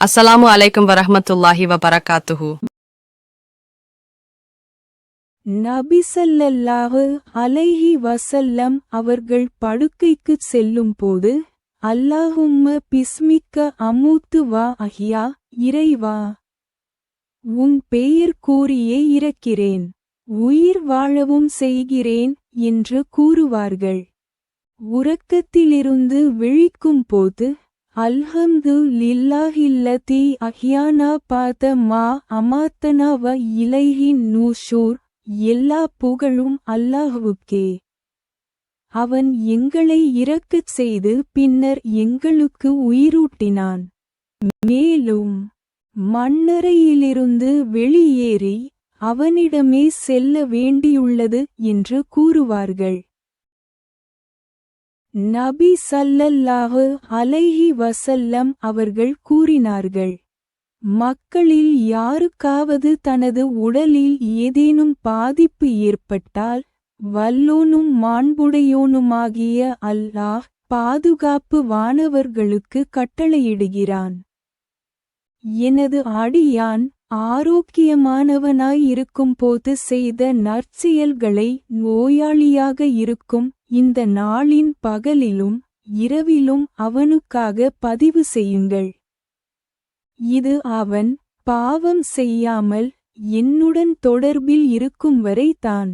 அஸ்ஸலாமு அலைக்கும் வரஹமத்துல்லாஹி வபரகாத்துஹு நபிசல்லல்லாஹு அலைஹி வசல்லம் அவர்கள் படுக்கைக்கு செல்லும்போது அல்லாஹும்ம பிஸ்மிக்க அமூத்து வா அஹ்யா இறைவா உன் பெயர் கூறியே இறக்கிறேன் உயிர் வாழவும் செய்கிறேன் என்று கூறுவார்கள். உறக்கத்திலிருந்து விழிக்கும் போது அல்ஹம்து லில்லாஹில்லதி அஹ்யானா பாத மா அமாத்தனா வ இலைஹி நூஷூர் எல்லா புகழும் அல்லாஹுவுக்கே. அவன் எங்களை இறக்கச் செய்து பின்னர் எங்களுக்கு உயிரூட்டினான். மேலும் மண்ணறையிலிருந்து வெளியேறி அவனிடமே செல்ல வேண்டியுள்ளது என்று கூறுவார்கள். நபி சல்லல்லாஹு அலைஹி வசல்லம் அவர்கள் கூறினார்கள் மக்களில் யாருக்காவது தனது உடலில் ஏதேனும் பாதிப்பு ஏற்பட்டால் வல்லோனும் மாண்புடையோனுமாகிய அல்லாஹ் பாதுகாப்பு வானவர்களுக்கு கட்டளையிடுகிறான். எனது அடியான் ஆரோக்கியமானவனாய் இருக்கும்போது செய்த நற்செயல்களை நோயாளியாக இருக்கும் இந்த நாளின் பகலிலும் இரவிலும் அவனுக்காக பதிவு செய்யுங்கள். இது அவன் பாவம் செய்யாமல் என்னுடன் தொடர்பில் இருக்கும் வரை தான்.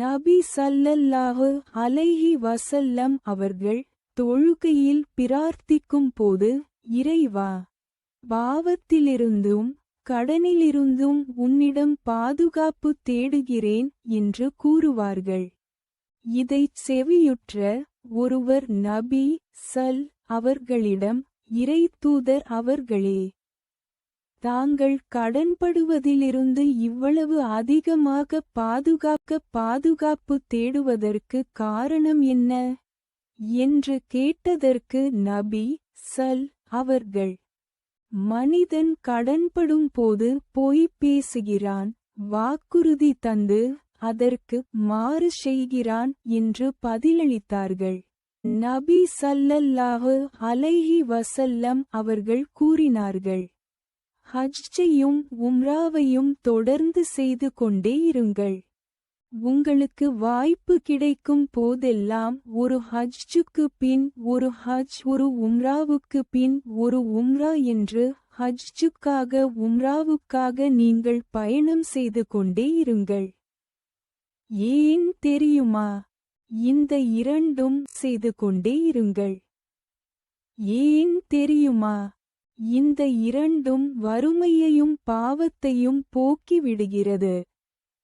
நபி சல்லல்லாஹு அலைஹி வசல்லம் அவர்கள் தொழுகையில் பிரார்த்திக்கும் போது இறைவா பாவத்திலிருந்தும் கடனிலிருந்தும் உன்னிடம் பாதுகாப்பு தேடுகிறேன் என்று கூறுவார்கள். இதைச் செவியுற்ற ஒருவர் நபி சல் அவர்களிடம் இறை தூதர் அவர்களே தாங்கள் கடன்படுவதிலிருந்து இவ்வளவு அதிகமாக பாதுகாக்க பாதுகாப்பு தேடுவதற்கு காரணம் என்ன? என்று கேட்டதற்கு நபி சல் அவர்கள் மனிதன் கடன்படும் போது பொய் பேசுகிறான் வாக்குறுதி தந்து அதற்கு மாறு செய்கிறான் என்று பதிலளித்தார்கள். நபி சல்லல்லாஹு அலைஹி வசல்லம் அவர்கள் கூறினார்கள் ஹஜ்ஜையும் உம்ராவையும் தொடர்ந்து செய்து கொண்டே இருங்கள். உங்களுக்கு வாய்ப்பு கிடைக்கும் போதெல்லாம் ஒரு ஹஜ்ஜுக்கு பின் ஒரு ஹஜ் ஒரு உம்ராவுக்கு பின் ஒரு உம்ரா என்று ஹஜ்ஜுக்காக உம்ராவுக்காக நீங்கள் பயணம் செய்து கொண்டே இருங்கள். ஏன் தெரியுமா? இந்த இரண்டும் செய்து கொண்டே இருங்கள். ஏன் தெரியுமா? இந்த இரண்டும் வறுமையையும் பாவத்தையும் போக்கிவிடுகிறது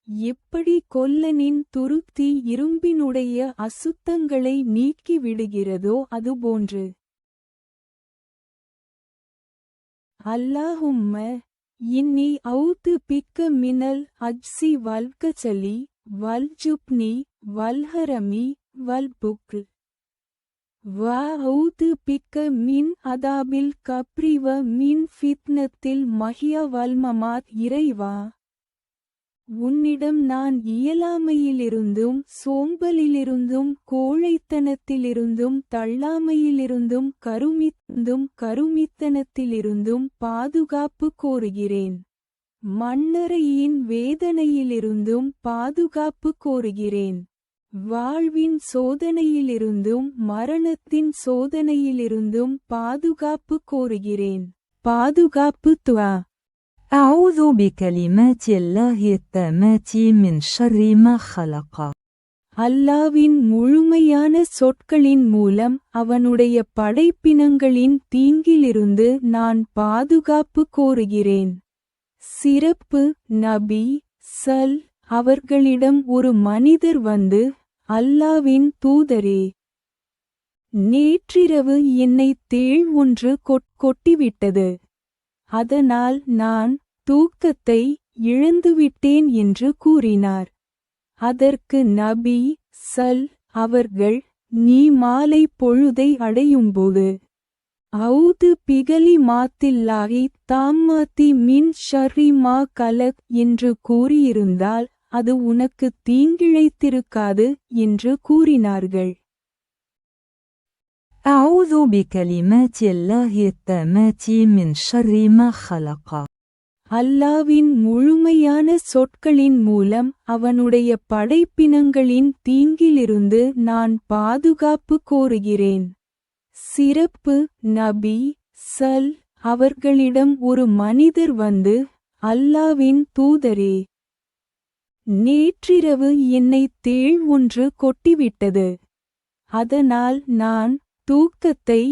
எப்படி கொல்லனின் துருத்தி இரும்பினுடைய அசுத்தங்களை நீக்கிவிடுகிறதோ அதுபோன்று. அல்லாஹும்ம இன்னி அவுத்து பிக்க மினல் அஜ்சி வல்கச்சலி வல்ஜுப்னி வல்ஹரமி வல்புக் வா அவுத்து பிக்க மின் அதாபில் கப்ரிவ மின் ஃபித்னத்தில் மஹிய வல்மமாத் இறைவா. உன்னிடம் நான் இயலாமையிலிருந்தும் சோம்பலிலிருந்தும் கோழைத்தனத்திலிருந்தும் தள்ளாமையிலிருந்தும் கருமித்தும் கருமித்தனத்திலிருந்தும் பாதுகாப்பு கோருகிறேன். மண்ணறையின் வேதனையிலிருந்தும் பாதுகாப்பு கோருகிறேன். வாழ்வின் சோதனையிலிருந்தும் மரணத்தின் சோதனையிலிருந்தும் பாதுகாப்பு கோருகிறேன். பாதுகாப்பு துவா. أعوذ بكلمات الله التامات من شر ما خلق அல்லாவின் முழுமையான சொற்களின் மூலம் அவனுடைய படைப்பினங்களின் தீங்கிலிருந்து நான் பாதுகாப்பு கோருகிறேன் சிறப்பு நபி சல் அவர்களிடம் ஒரு மனிதர் வந்து அல்லாவின் தூதரே நேற்றிரவு என்னை தேள் ஒன்று கொட் கொட்டிவிட்டது அதனால் நான் தூக்கத்தை இழந்துவிட்டேன் என்று கூறினார். அதற்கு நபி சல் அவர்கள் நீ மாலை பொழுதை அடையும்போது அவுது பிகலி மாத்தில்லாகி தாம்மாத்தி மின் ஷர்ரி மா கலக் என்று கூறியிருந்தால் அது உனக்கு தீங்கிழைத்திருக்காது என்று கூறினார்கள். أعوذ بكلمات الله التامات من شر ما خلق அல்லாவின் முழுமையான சொற்களின் மூலம் அவனுடைய படைப்பினங்களின் தீங்கிலிருந்து நான் பாதுகாப்பு கோருகிறேன் சிறப்பு நபி சல் அவர்களிடம் ஒரு மனிதர் வந்து அல்லாவின் தூதரே நேற்றிரவு என்னை தேள் ஒன்று கொட்டிவிட்டது அதனால் நான் தூக்கத்தை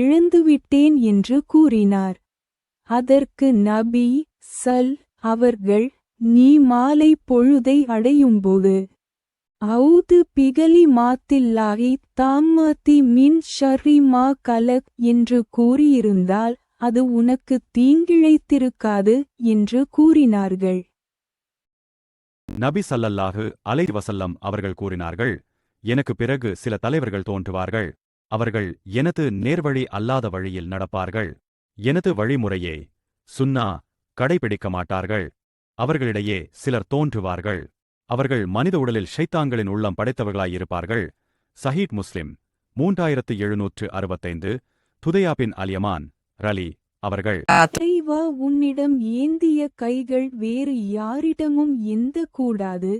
இழந்துவிட்டேன் என்று கூறினார். அதற்கு நபி சல் அவர்கள் நீ மாலை பொழுதை அடையும்போது அவுது பிகலி மாத்தில்லாகி தாமாத்தி மின் ஷர்ரி மா கலக் என்று கூறியிருந்தால் அது உனக்கு தீங்கிழைத்திருக்காது என்று கூறினார்கள். நபி சல்லல்லாஹு அலை வசல்லம் அவர்கள் கூறினார்கள் எனக்கு பிறகு சில தலைவர்கள் தோன்றுவார்கள். அவர்கள் எனது நேர்வழி அல்லாத வழியில் நடப்பார்கள். எனது வழிமுறையே சுன்னா கடைபிடிக்க மாட்டார்கள். அவர்களிடையே சிலர் தோன்றுவார்கள். அவர்கள் மனித உடலில் ஷைத்தாங்களின் உள்ளம் படைத்தவர்களாயிருப்பார்கள். சஹீட் முஸ்லிம் மூன்றாயிரத்து எழுநூற்று அறுபத்தைந்து துதையாபின் அலியமான் ரலி அவர்கள். இறைவா உன்னிடம் ஏந்திய கைகள் வேறு யாரிடமும் எந்த கூடாது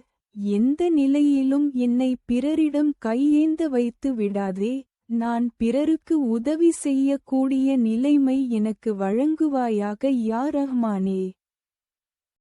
எந்த நிலையிலும் என்னை பிறரிடம் கையேந்த வைத்து விடாதே. நான் பிறருக்கு உதவி செய்யக்கூடிய நிலைமை எனக்கு வழங்குவாயாக யா ரஹ்மானே.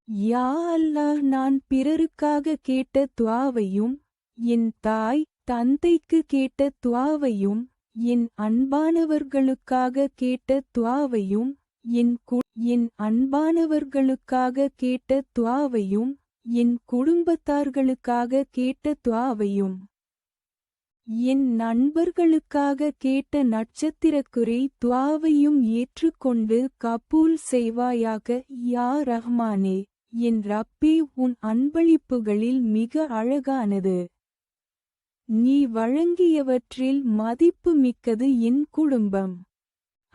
யா அல்லாஹ் நான் பிறருக்காக கேட்ட துவாவையும் என் தாய் தந்தைக்கு கேட்ட துவாவையும் என் அன்பானவர்களுக்காக கேட்ட துவாவையும் என் கு என் அன்பானவர்களுக்காக கேட்ட துவாவையும் என் குடும்பத்தார்களுக்காக கேட்ட துவாவையும். என் நண்பர்களுக்காக கேட்ட நட்சத்திரக்குறை துவாவையும் ஏற்றுக்கொண்டு கபூல் செய்வாயாக யா ரஹ்மானே என் ரப்பே உன் அன்பளிப்புகளில் மிக அழகானது. நீ வழங்கியவற்றில் மதிப்பு மிக்கது என் குடும்பம்.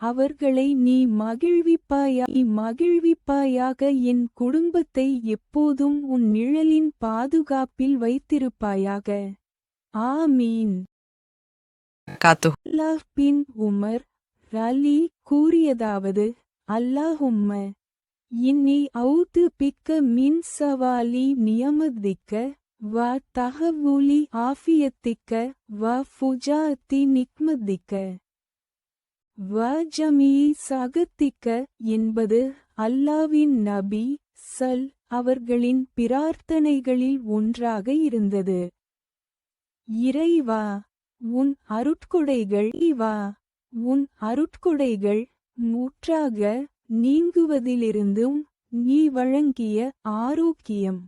அவர்களை நீ மகிழ்விப்பாயா நீ மகிழ்விப்பாயாக என் குடும்பத்தை எப்போதும் உன் நிழலின் பாதுகாப்பில் வைத்திருப்பாயாக. ஆமீன். அல்லாஹ் பின் உமர் ரலி கூறியதாவது அல்லாஹும்ம இன்னி அவுது பிக்க மின் சவாலி நியமதிக்க வ தகவூலி ஆஃபியத்திக்க வ ஃபுஜாத்தி நிக்மதிக்க வ ஜமீ சகத்திக்க என்பது அல்லாவின் நபி சல் அவர்களின் பிரார்த்தனைகளில் ஒன்றாக இருந்தது. இறைவா உன் அருட்கொடைகள் இவா உன் அருட்கொடைகள் முற்றாக நீங்குவதிலிருந்தும் நீ வழங்கிய ஆரோக்கியம்.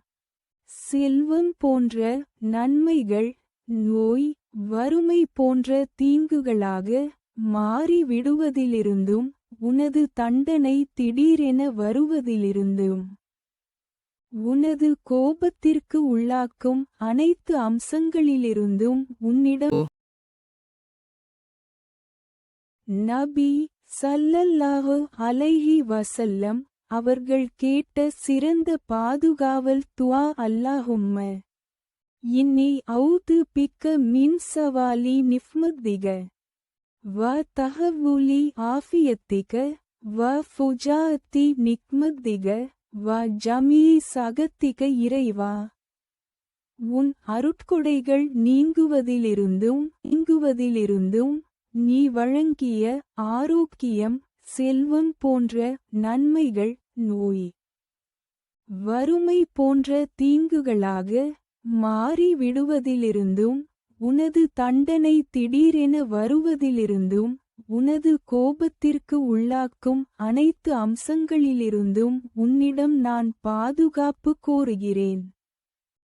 செல்வம் போன்ற நன்மைகள் நோய் வறுமை போன்ற தீங்குகளாக மாறிவிடுவதிலிருந்தும் உனது தண்டனை திடீரென வருவதிலிருந்தும். உனது கோபத்திற்கு உள்ளாக்கும் அனைத்து அம்சங்களிலிருந்தும் உன்னிடம் நபி சல்லல்லாஹு அலைஹி வசல்லம் அவர்கள் கேட்ட சிறந்த பாதுகாவல் துவா அல்லாஹும்ம. இன்னி அவுது பிக்க மின் சவாலி நிஃப்மத்திக. வ தகவுலி ஆஃபியத்திக. வ ஃபுஜாத்தி நிக்மத்திக. வ ஜமீ சகத்திக இறைவா. உன் அருட்கொடைகள் நீங்குவதிலிருந்தும் நீங்குவதிலிருந்தும் நீ வழங்கிய ஆரோக்கியம் செல்வம் போன்ற நன்மைகள் நோய். வறுமை போன்ற தீங்குகளாக மாறிவிடுவதிலிருந்தும் உனது தண்டனை திடீரென வருவதிலிருந்தும் உனது கோபத்திற்கு உள்ளாக்கும் அனைத்து அம்சங்களிலிருந்தும் உன்னிடம் நான் பாதுகாப்பு கோருகிறேன்.